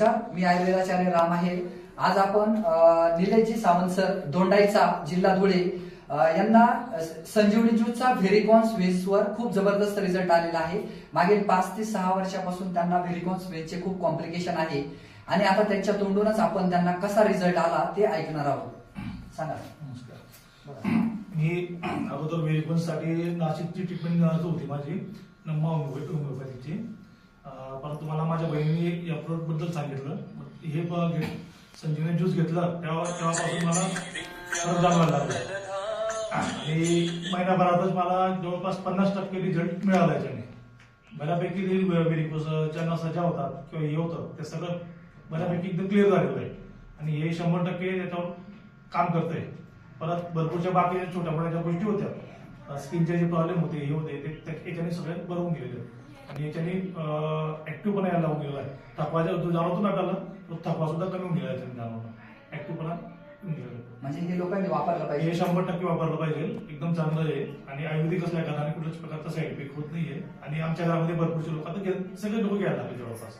नमस्कार मी आयुर्वेदाचार्य राम आहे. आज आपण अ, निलेशजी सावंत सर दोंडाईचा जिल्हा धुळे यांना संजीवनी ज्यूसचा व्हेरिकॉन्स वेजवर खूप जबरदस्त रिझल्ट आलेला आहे. मागील पाच ते सहा वर्षापासून त्यांना व्हेरिकॉन्स वेजचे खूप कॉम्प्लिकेशन आहे. आणि आता त्यांच्या तोंडूनच आपण त्यांना कसा रिझल्ट आला ते ऐकणार आहोत. सांगा. नमस्कार. मी अगोदर वेरिकॉन्ससाठी नाशिकची ट्रीटमेंट होती माझी. होमिओपॅथीची. मला एक या प्रोडक्टबद्दल सांगितलं. हे संजीवने ज्यूस घेतलं. तेव्हा तेव्हापासून मला फरक जाणवायला लागला. आणि महिन्याभरातच मला जवळपास पन्नास टक्के रिझल्ट मिळाला याच्याने. बऱ्यापैकी वेरिकोसच्या नसा ज्या होतात किंवा हे होतं ते सगळं बऱ्यापैकी एकदम क्लिअर झालेलं आहे. आणि हे शंभर टक्के त्याच्यावर काम करतंय. परत भरपूरच्या बाकीच्या छोट्या मोठ्या ज्या गोष्टी होत्या स्किनचे जे प्रॉब्लेम होते हे होते ते त्याच्याने याच्याने सगळे बरवून गेलेले आहेत. आणि याच्याने ऍक्टिव्ह पण यायला लावून गेलेला आहे. थकवा जो जाणवतो ना आपल्याला तो थकवा सुद्धा कमी होऊन गेला याच्याने जाणवणं ऍक्टिव्ह पण गेलेला आहे. म्हणजे हे लोकांनी वापरलं हे पाहिजे शंभर टक्के वापरलं पाहिजे. एकदम चांगलं आहे. आणि आयुर्वेदिक असल्या कारणाने कुठल्याच प्रकारचा साईड इफेक्ट होत नाहीये. आणि आमच्या घरामध्ये भरपूरचे लोक आता सगळे लोक घ्यायला लागले जवळपास.